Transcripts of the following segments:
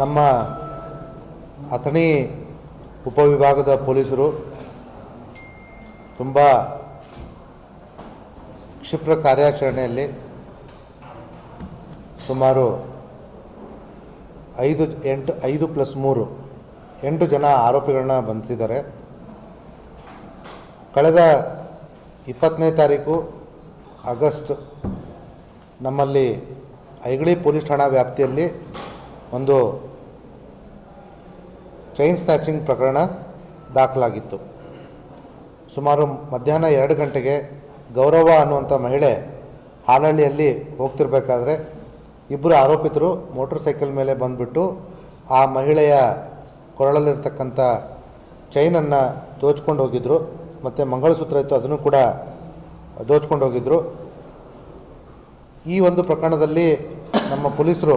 ನಮ್ಮ ಅಥಣಿ ಉಪವಿಭಾಗದ ಪೊಲೀಸರು ತುಂಬ ಕ್ಷಿಪ್ರ ಕಾರ್ಯಾಚರಣೆಯಲ್ಲಿ ಸುಮಾರು ಐದು, ಎಂಟು, ಐದು ಪ್ಲಸ್ ಮೂರು, ಎಂಟು ಜನ ಆರೋಪಿಗಳನ್ನ ಬಂಧಿಸಿದ್ದಾರೆ. ಕಳೆದ ಇಪ್ಪತ್ತನೇ ತಾರೀಕು ಆಗಸ್ಟ್ ನಮ್ಮಲ್ಲಿ ಐಗಳಿ ಪೊಲೀಸ್ ಠಾಣಾ ವ್ಯಾಪ್ತಿಯಲ್ಲಿ ಒಂದು ಚೈನ್ ಸ್ನ್ಯಾಚಿಂಗ್ ಪ್ರಕರಣ ದಾಖಲಾಗಿತ್ತು. ಸುಮಾರು ಮಧ್ಯಾಹ್ನ ಎರಡು ಗಂಟೆಗೆ ಗೌರವ ಅನ್ನುವಂಥ ಮಹಿಳೆ ಹಾಲಹಳ್ಳಿಯಲ್ಲಿ ಹೋಗ್ತಿರ್ಬೇಕಾದ್ರೆ ಇಬ್ಬರು ಆರೋಪಿತರು ಮೋಟರ್ ಸೈಕಲ್ ಮೇಲೆ ಬಂದುಬಿಟ್ಟು ಆ ಮಹಿಳೆಯ ಕೊರಳಲ್ಲಿರ್ತಕ್ಕಂಥ ಚೈನನ್ನು ದೋಚ್ಕೊಂಡು ಹೋಗಿದ್ದರು ಮತ್ತು ಮಂಗಳಸೂತ್ರ ಇತ್ತು, ಅದನ್ನು ಕೂಡ ದೋಚ್ಕೊಂಡು ಹೋಗಿದ್ದರು ಈ ಒಂದು ಪ್ರಕರಣದಲ್ಲಿ ನಮ್ಮ ಪೊಲೀಸರು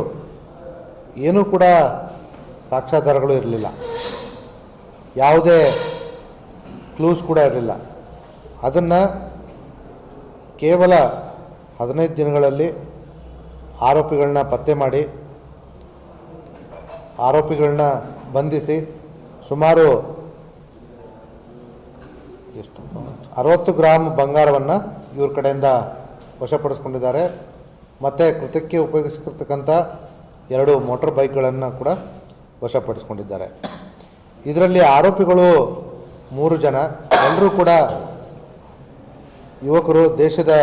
ಏನೂ ಕೂಡ ಸಾಕ್ಷ್ಯಾಧಾರಗಳು ಇರಲಿಲ್ಲ. ಯಾವುದೇ ಕ್ಲೂಸ್ ಕೂಡ ಇರಲಿಲ್ಲ. ಅದನ್ನು ಕೇವಲ ಹದಿನೈದು ದಿನಗಳಲ್ಲಿ ಆರೋಪಿಗಳನ್ನ ಪತ್ತೆ ಮಾಡಿ, ಆರೋಪಿಗಳನ್ನ ಬಂಧಿಸಿ, ಸುಮಾರು ಎಷ್ಟು? ಅರವತ್ತು ಗ್ರಾಮ್ ಬಂಗಾರವನ್ನು ಇವ್ರ ಕಡೆಯಿಂದ ವಶಪಡಿಸ್ಕೊಂಡಿದ್ದಾರೆ. ಮತ್ತು ಕೃತ್ಯಕ್ಕೆ ಉಪಯೋಗಿಸಿರ್ತಕ್ಕಂಥ ಎರಡು ಮೋಟಾರ್ ಬೈಕ್ಗಳನ್ನು ಕೂಡ ವಶಪಡಿಸ್ಕೊಂಡಿದ್ದಾರೆ. ಇದರಲ್ಲಿ ಆರೋಪಿಗಳು ಮೂರು ಜನ. ಎಲ್ಲರೂ ಕೂಡ ಯುವಕರು, ದೇಶದ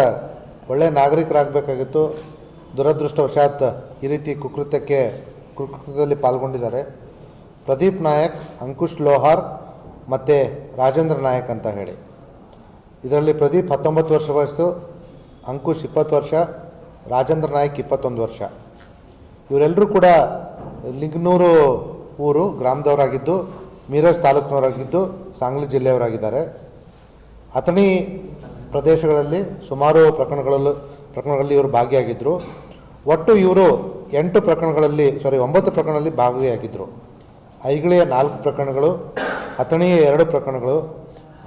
ಒಳ್ಳೆಯ ನಾಗರಿಕರಾಗಬೇಕಾಗಿತ್ತು. ದುರದೃಷ್ಟವಶಾತ್ ಈ ರೀತಿ ಕುಕೃತ್ಯಕ್ಕೆ, ಕುಕೃತ್ಯದಲ್ಲಿ ಪಾಲ್ಗೊಂಡಿದ್ದಾರೆ. ಪ್ರದೀಪ್ ನಾಯಕ್, ಅಂಕುಶ್ ಲೋಹಾರ್ ಮತ್ತು ರಾಜೇಂದ್ರ ನಾಯಕ್ ಅಂತ ಹೇಳಿ. ಇದರಲ್ಲಿ ಪ್ರದೀಪ್ ಹತ್ತೊಂಬತ್ತು ವರ್ಷ ವಯಸ್ಸು, ಅಂಕುಶ್ ಇಪ್ಪತ್ತು ವರ್ಷ, ರಾಜೇಂದ್ರ ನಾಯಕ್ ಇಪ್ಪತ್ತೊಂದು ವರ್ಷ. ಇವರೆಲ್ಲರೂ ಕೂಡ ಲಿಂಗನೂರು ಊರು ಗ್ರಾಮದವರಾಗಿದ್ದು, ಮೀರಜ್ ತಾಲೂಕಿನವರಾಗಿದ್ದು, ಸಾಂಗ್ಲಿ ಜಿಲ್ಲೆಯವರಾಗಿದ್ದಾರೆ. ಅಥಣಿ ಪ್ರದೇಶಗಳಲ್ಲಿ ಸುಮಾರು ಪ್ರಕರಣಗಳಲ್ಲಿ ಪ್ರಕರಣಗಳಲ್ಲಿ ಇವರು ಭಾಗಿಯಾಗಿದ್ದರು ಒಟ್ಟು ಇವರು ಎಂಟು ಪ್ರಕರಣಗಳಲ್ಲಿ ಸಾರಿ ಒಂಬತ್ತು ಪ್ರಕರಣದಲ್ಲಿ ಭಾಗಿಯಾಗಿದ್ದರು ಐಗಳಿಯ ನಾಲ್ಕು ಪ್ರಕರಣಗಳು ಅಥಣಿಯ ಎರಡು ಪ್ರಕರಣಗಳು,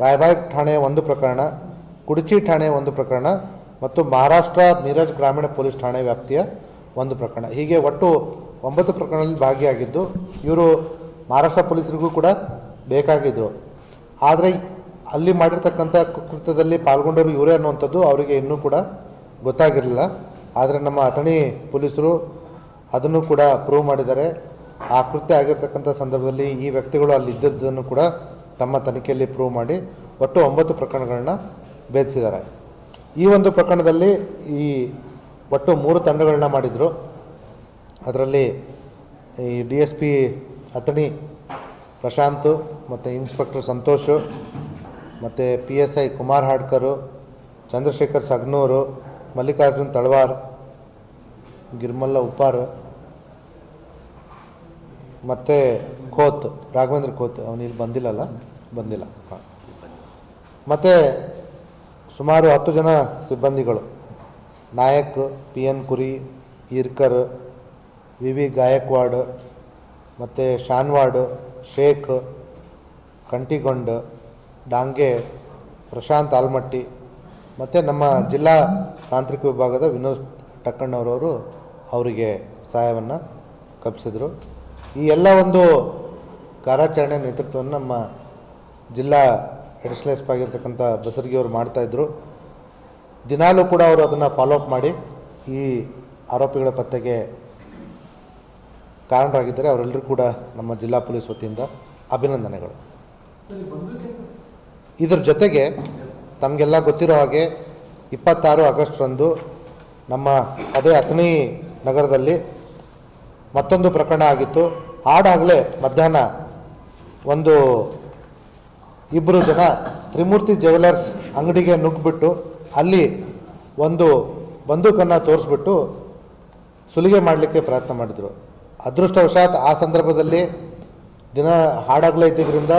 ರಾಯಬಾಗ್ ಠಾಣೆ ಒಂದು ಪ್ರಕರಣ, ಕುಡಚಿ ಠಾಣೆ ಒಂದು ಪ್ರಕರಣ, ಮತ್ತು ಮಹಾರಾಷ್ಟ್ರ ಮೀರಜ್ ಗ್ರಾಮೀಣ ಪೊಲೀಸ್ ಠಾಣೆ ವ್ಯಾಪ್ತಿಯ ಒಂದು ಪ್ರಕರಣ. ಹೀಗೆ ಒಟ್ಟು ಒಂಬತ್ತು ಪ್ರಕರಣದಲ್ಲಿ ಭಾಗಿಯಾಗಿದ್ದು, ಇವರು ಮಹಾರಾಷ್ಟ್ರ ಪೊಲೀಸರಿಗೂ ಕೂಡ ಬೇಕಾಗಿದ್ದರು ಆದರೆ ಅಲ್ಲಿ ಮಾಡಿರ್ತಕ್ಕಂಥ ಕೃತ್ಯದಲ್ಲಿ ಪಾಲ್ಗೊಂಡವರು ಇವರೇ ಅನ್ನುವಂಥದ್ದು ಅವರಿಗೆ ಇನ್ನೂ ಕೂಡ ಗೊತ್ತಾಗಿರಲಿಲ್ಲ. ಆದರೆ ನಮ್ಮ ಅಥಣಿ ಪೊಲೀಸರು ಅದನ್ನು ಕೂಡ ಪ್ರೂವ್ ಮಾಡಿದ್ದಾರೆ. ಆ ಕೃತ್ಯ ಆಗಿರ್ತಕ್ಕಂಥ ಸಂದರ್ಭದಲ್ಲಿ ಈ ವ್ಯಕ್ತಿಗಳು ಅಲ್ಲಿ ಇದ್ದದ್ದನ್ನು ಕೂಡ ತಮ್ಮ ತನಿಖೆಯಲ್ಲಿ ಪ್ರೂವ್ ಮಾಡಿ ಒಟ್ಟು ಒಂಬತ್ತು ಪ್ರಕರಣಗಳನ್ನ ಭೇದಿಸಿದ್ದಾರೆ. ಈ ಒಂದು ಪ್ರಕರಣದಲ್ಲಿ ಈ ಒಟ್ಟು ಮೂರು ತಂಡಗಳನ್ನ ಮಾಡಿದರು. ಅದರಲ್ಲಿ ಈ D S P Athani, Prashant ಮತ್ತು ಇನ್ಸ್ಪೆಕ್ಟರ್ ಸಂತೋಷ್ ಮತ್ತು P S I Kumar Hadkar, Chandrashekhar Sagnur, Mallikarjun Talwar, Girmalla Uppar ಮತ್ತು ಖೋತ್ ರಾಘವೇಂದ್ರ ಖೋತ್ ಅವನು ಇಲ್ಲಿ ಬಂದಿಲ್ಲಲ್ಲ? ಬಂದಿಲ್ಲ. ಮತ್ತು ಸುಮಾರು ಹತ್ತು ಜನ ಸಿಬ್ಬಂದಿಗಳು. ನಾಯಕ್, ಪಿ ಎನ್ ಕುರಿ, ಈರ್ಕರ್, ವಿ ವಿ ಗಾಯಕ್ವಾಡ್ ಮತ್ತು ಶಾನ್ವಾಡ್, ಶೇಖ್ ಕಂಟಿಗೊಂಡ್ ಡಾಂಗೆ, ಪ್ರಶಾಂತ್ ಆಲ್ಮಟ್ಟಿ ಮತ್ತು ನಮ್ಮ ಜಿಲ್ಲಾ ತಾಂತ್ರಿಕ ವಿಭಾಗದ ವಿನೋದ್ ಟಕ್ಕಣ್ಣವರವರು ಅವರಿಗೆ ಸಹಾಯವನ್ನು ಕಲ್ಪಿಸಿದರು. ಈ ಎಲ್ಲ ಒಂದು ಕಾರ್ಯಾಚರಣೆ ನೇತೃತ್ವವನ್ನು ನಮ್ಮ ಜಿಲ್ಲಾ ಅಡಿಷನಲ್ ಎಸ್ ಪಿ ಆಗಿರ್ತಕ್ಕಂಥ ಬಸರ್ಗಿಯವರು ಮಾಡ್ತಾಯಿದ್ರು ದಿನಾಲೂ ಕೂಡ ಅವರು ಅದನ್ನು ಫಾಲೋಅಪ್ ಮಾಡಿ ಈ ಆರೋಪಿಗಳ ಪತ್ತೆಗೆ ಕಾರಣರಾಗಿದ್ದಾರೆ ಅವರೆಲ್ಲರೂ ಕೂಡ ನಮ್ಮ ಜಿಲ್ಲಾ ಪೊಲೀಸ್ ವತಿಯಿಂದ ಅಭಿನಂದನೆಗಳು. ಇದರ ಜೊತೆಗೆ ತಮಗೆಲ್ಲ ಗೊತ್ತಿರೋ ಹಾಗೆ ಇಪ್ಪತ್ತಾರು ಆಗಸ್ಟ್ರಂದು ನಮ್ಮ ಅದೇ ಅಥಣಿ ನಗರದಲ್ಲಿ ಮತ್ತೊಂದು ಪ್ರಕರಣ ಆಗಿತ್ತು. ಆಡಾಗಲೇ ಮಧ್ಯಾಹ್ನ ಒಂದು ಇಬ್ಬರು ಜನ ತ್ರಿಮೂರ್ತಿ ಜ್ಯುವೆಲರ್ಸ್ ಅಂಗಡಿಗೆ ನುಗ್ಗಿಬಿಟ್ಟು ಅಲ್ಲಿ ಒಂದು ಬಂದೂಕನ್ನು ತೋರಿಸ್ಬಿಟ್ಟು ಸುಲಿಗೆ ಮಾಡಲಿಕ್ಕೆ ಪ್ರಯತ್ನ ಮಾಡಿದರು. ಅದೃಷ್ಟವಶಾತ್ ಆ ಸಂದರ್ಭದಲ್ಲಿ ದಿನ ಹಾಡಾಗಲೇ ಇದ್ದಿದ್ದರಿಂದ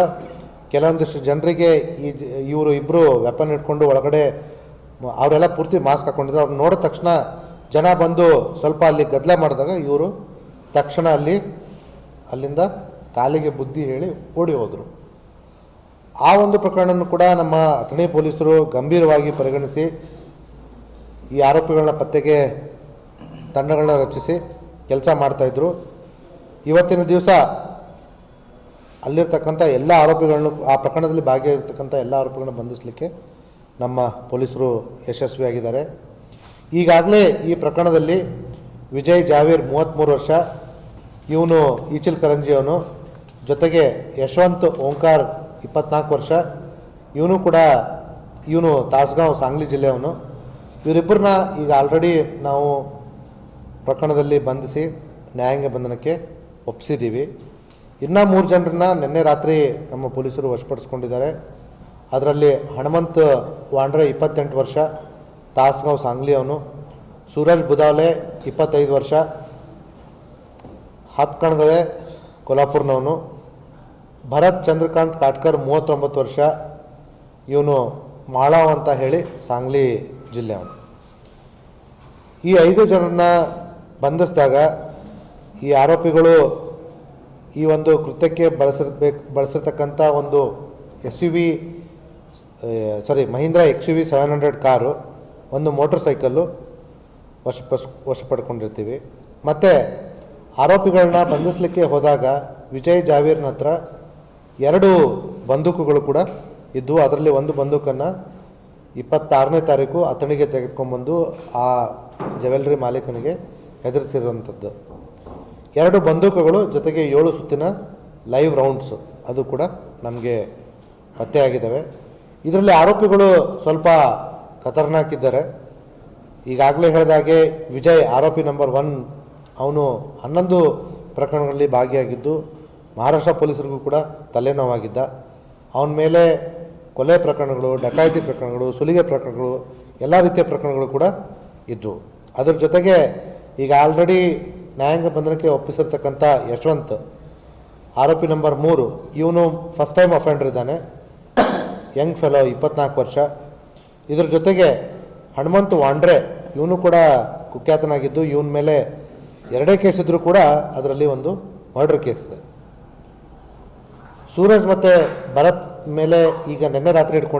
ಕೆಲವೊಂದಿಷ್ಟು ಜನರಿಗೆ ಈ ಇವರು ಇಬ್ಬರು ವೆಪನ್ ಇಟ್ಕೊಂಡು ಒಳಗಡೆ ಅವರೆಲ್ಲ ಪೂರ್ತಿ ಮಾಸ್ಕ್ ಹಾಕ್ಕೊಂಡಿದ್ರು ಅವ್ರು ನೋಡಿದ ತಕ್ಷಣ ಜನ ಬಂದು ಸ್ವಲ್ಪ ಅಲ್ಲಿ ಗದ್ದಲ ಮಾಡಿದಾಗ ಇವರು ತಕ್ಷಣ ಅಲ್ಲಿ ಅಲ್ಲಿಂದ ಕಾಲಿಗೆ ಬುದ್ಧಿ ಹೇಳಿ ಓಡಿ ಹೋದರು. ಆ ಒಂದು ಪ್ರಕರಣವನ್ನು ಕೂಡ ನಮ್ಮ ಅಥಣಿ ಪೊಲೀಸರು ಗಂಭೀರವಾಗಿ ಪರಿಗಣಿಸಿ ಈ ಆರೋಪಿಗಳನ್ನ ಪತ್ತೆಗೆ ತಂಡಗಳನ್ನ ರಚಿಸಿ ಕೆಲಸ ಮಾಡ್ತಾಯಿದ್ರು ಇವತ್ತಿನ ದಿವಸ ಅಲ್ಲಿರ್ತಕ್ಕಂಥ ಎಲ್ಲ ಆರೋಪಿಗಳನ್ನು, ಆ ಪ್ರಕರಣದಲ್ಲಿ ಭಾಗಿಯಾಗಿರ್ತಕ್ಕಂಥ ಎಲ್ಲ ಆರೋಪಿಗಳನ್ನ ಬಂಧಿಸಲಿಕ್ಕೆ ನಮ್ಮ ಪೊಲೀಸರು ಯಶಸ್ವಿಯಾಗಿದ್ದಾರೆ. ಈಗಾಗಲೇ ಈ ಪ್ರಕರಣದಲ್ಲಿ ವಿಜಯ್ ಜಾವೀರ್ ಮೂವತ್ತ್ಮೂರು ವರ್ಷ, ಇವನು ಈಚಿಲ್ ಕರಂಜಿ ಅವನು ಜೊತೆಗೆ ಯಶವಂತ್ ಓಂಕಾರ್ ಇಪ್ಪತ್ನಾಲ್ಕು ವರ್ಷ. ಇವನು ಕೂಡ, ಇವನು ತಾಸ್ಗಾಂವ್, ಸಾಂಗ್ಲಿ ಜಿಲ್ಲೆಯವನು. ಇವರಿಬ್ಬರನ್ನ ಈಗ ಆಲ್ರೆಡಿ ನಾವು ಪ್ರಕರಣದಲ್ಲಿ ಬಂಧಿಸಿ, ನ್ಯಾಯಾಂಗ ಬಂಧನಕ್ಕೆ ಒಪ್ಪಿಸಿದ್ದೀವಿ ಇನ್ನೂ ಮೂರು ಜನರನ್ನ ನಿನ್ನೆ ರಾತ್ರಿ ನಮ್ಮ ಪೊಲೀಸರು ವಶಪಡಿಸ್ಕೊಂಡಿದ್ದಾರೆ. ಅದರಲ್ಲಿ ಹನುಮಂತ್ ವಾಂಡ್ರೆ ಇಪ್ಪತ್ತೆಂಟು ವರ್ಷ, ತಾಸ್ಗಾಂವ್ ಸಾಂಗ್ಲಿ ಅವನು ಸೂರಜ್ ಬುದಾವಲೆ ಇಪ್ಪತ್ತೈದು ವರ್ಷ. ಹಾತ್ಕಣ್ಗದೆ ಕೊಲ್ಹಾಪುರ್ನವನು. ಭರತ್ ಚಂದ್ರಕಾಂತ್ ಕಾಟ್ಕರ್ ಮೂವತ್ತೊಂಬತ್ತು ವರ್ಷ, ಇವನು ಮಾಳಾವ್ ಅಂತ ಹೇಳಿ ಸಾಂಗ್ಲಿ ಜಿಲ್ಲೆ ಅವನು. ಈ ಐದು ಜನರನ್ನ ಬಂಧಿಸಿದಾಗ ಈ ಆರೋಪಿಗಳು ಈ ಒಂದು ಕೃತ್ಯಕ್ಕೆ ಬಳಸಿರ್ಬೇಕು, ಬಳಸಿರ್ತಕ್ಕಂಥ ಒಂದು S U V sorry Mahindra X U V seven hundred car, ಒಂದು ಮೋಟರ್ ಸೈಕಲ್ಲು ವಶ ವಶಪಡ್ಕೊಂಡಿರ್ತೀವಿ. ಮತ್ತು ಆರೋಪಿಗಳನ್ನ ಬಂಧಿಸಲಿಕ್ಕೆ ಹೋದಾಗ ವಿಜಯ್ ಜಾವೀರ್ನ ಹತ್ರ ಎರಡು ಬಂದೂಕುಗಳು ಕೂಡ ಇದ್ದು ಅದರಲ್ಲಿ ಒಂದು ಬಂದೂಕನ್ನು ಇಪ್ಪತ್ತಾರನೇ ತಾರೀಕು ಅತಣಿಗೆ ತೆಗೆದುಕೊಂಡ್ಬಂದು ಆ ಜವೆಲ್ರಿ ಮಾಲೀಕನಿಗೆ ಹೆದರಿಸಿರುವಂಥದ್ದು. ಎರಡು ಬಂದೂಕುಗಳು ಜೊತೆಗೆ ಏಳು ಸುತ್ತಿನ ಲೈವ್ ರೌಂಡ್ಸ್ ಅದು ಕೂಡ ನಮಗೆ ಪತ್ತೆಯಾಗಿದ್ದಾವೆ ಇದರಲ್ಲಿ ಆರೋಪಿಗಳು ಸ್ವಲ್ಪ ಖತರ್ನಾಕ್ ಇದ್ದಾರೆ ಈಗಾಗಲೇ ಹೇಳಿದಾಗೆ ವಿಜಯ್ ಆರೋಪಿ ನಂಬರ್ ಒನ್, ಅವನು ಹನ್ನೊಂದು ಪ್ರಕರಣಗಳಲ್ಲಿ ಭಾಗಿಯಾಗಿದ್ದು ಮಹಾರಾಷ್ಟ್ರ ಪೊಲೀಸರಿಗೂ ಕೂಡ ತಲೆನೋವಾಗಿದ್ದ. ಅವನ ಮೇಲೆ ಕೊಲೆ ಪ್ರಕರಣಗಳು, ಡಕಾಯಿತಿ ಪ್ರಕರಣಗಳು, ಸುಲಿಗೆ ಪ್ರಕರಣಗಳು, ಎಲ್ಲ ರೀತಿಯ ಪ್ರಕರಣಗಳು ಕೂಡ ಇದ್ದವು ಅದರ ಜೊತೆಗೆ ಈಗ ಆಲ್ರೆಡಿ ನ್ಯಾಯಾಂಗ ಬಂಧನಕ್ಕೆ ಒಪ್ಪಿಸಿರ್ತಕ್ಕಂಥ ಯಶವಂತ್, ಆರೋಪಿ ನಂಬರ್ ಮೂರು, ಇವನು ಫಸ್ಟ್ ಟೈಮ್ ಅಫೆಂಡರ್ ಇದ್ದಾನೆ. ಯಂಗ್ ಫೆಲೋ ಇಪ್ಪತ್ನಾಲ್ಕು ವರ್ಷ. ಇದರ ಜೊತೆಗೆ ಹನುಮಂತ್ ವಾಂಡ್ರೆ, ಇವನು ಕೂಡ ಕುಖ್ಯಾತನಾಗಿದ್ದು, ಇವನ ಮೇಲೆ ಎರಡೇ ಕೇಸ್ ಇದ್ದರೂ ಕೂಡ ಅದರಲ್ಲಿ ಒಂದು ಮರ್ಡರ್ ಕೇಸ್ ಇದೆ. ಸೂರಜ್ ಮತ್ತೆ ಭರತ್ ಮೇಲೆ ಈಗ ನಿನ್ನೆ ರಾತ್ರಿ ಹಿಡ್ಕೊಂಡು